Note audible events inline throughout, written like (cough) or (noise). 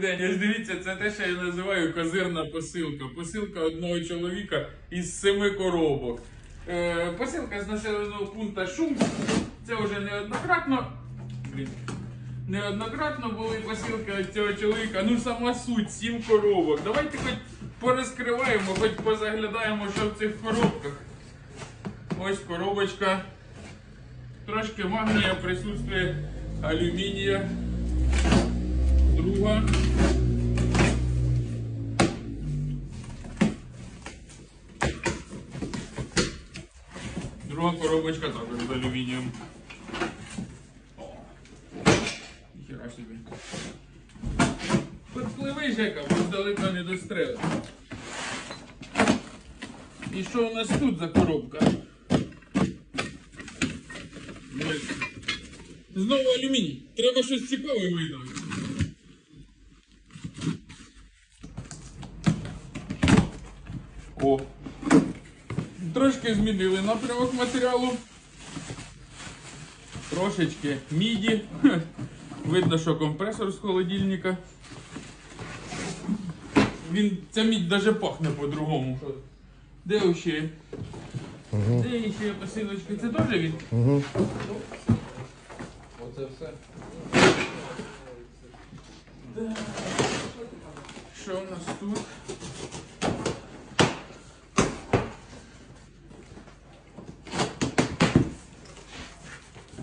День, ось дивіться, це те, що я називаю козирна посилка. Посилка одного чоловіка із семи коробок. Е, посилка з населеного пункту Шум. Це вже неоднократно. Блін. Неоднократно були посилки від цього чоловіка. Ну сама суть, сім коробок. Давайте хоч порозкриваємо, хоч позаглядаємо, що в цих коробках. Ось коробочка. Трошки магнія присутствує алюмінія. Друга. Друга коробочка також з алюмінієм. Ніхера собі. Підпливи, Жека, бо далеко не дострели. І що у нас тут за коробка? Знову алюміній. Треба щось цікаве видати. О. Трошки змінили напрямок матеріалу. Трошечки міді. (laughs) Видно, що компресор з холодильника. Він, ця мідь навіть пахне по-другому. Де ще? Де ще посилочки? Це теж він? Угу. Оце все. Що у нас тут?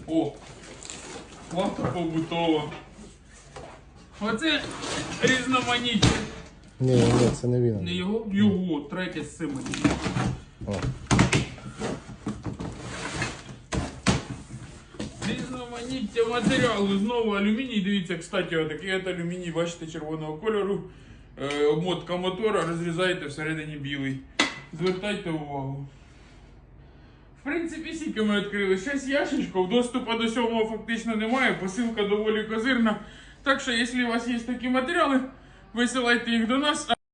О! Лампа побутова. Оце різноманіття. Ні, ні, це не Не він. його? Його, третє з цими. О. Різноманіття матеріалу. Знову алюміній. Дивіться, кстати, отакий от алюміній, бачите, червоного кольору. Е, обмотка мотора, розрізаєте всередині білий. Звертайте увагу. Принципі, сіки ми відкрили 6 ящичків, доступу до сьомого фактично немає, посилка доволі козирна. Так що, якщо у вас є такі матеріали, висилайте їх до нас.